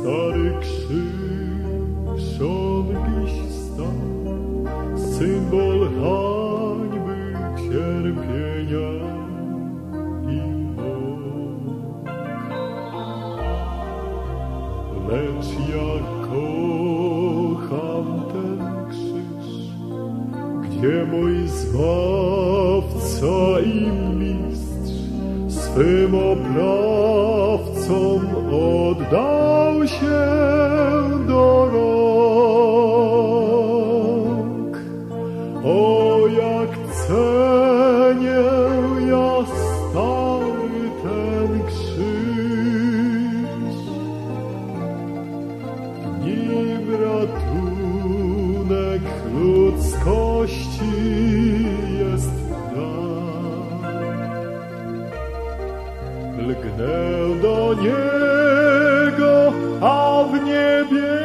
Stary krzyż, on dziś stał, symbol hańby, cierpienia i mąk. Lecz ja kocham ten krzyż, gdzie mój Zbawca i Mistrz swym oprawcom oddał się do rąk. O, jak cenię ja stary ten krzyż, nim ratunek ludzkości jest dar. Lgnę do niego, ciebie.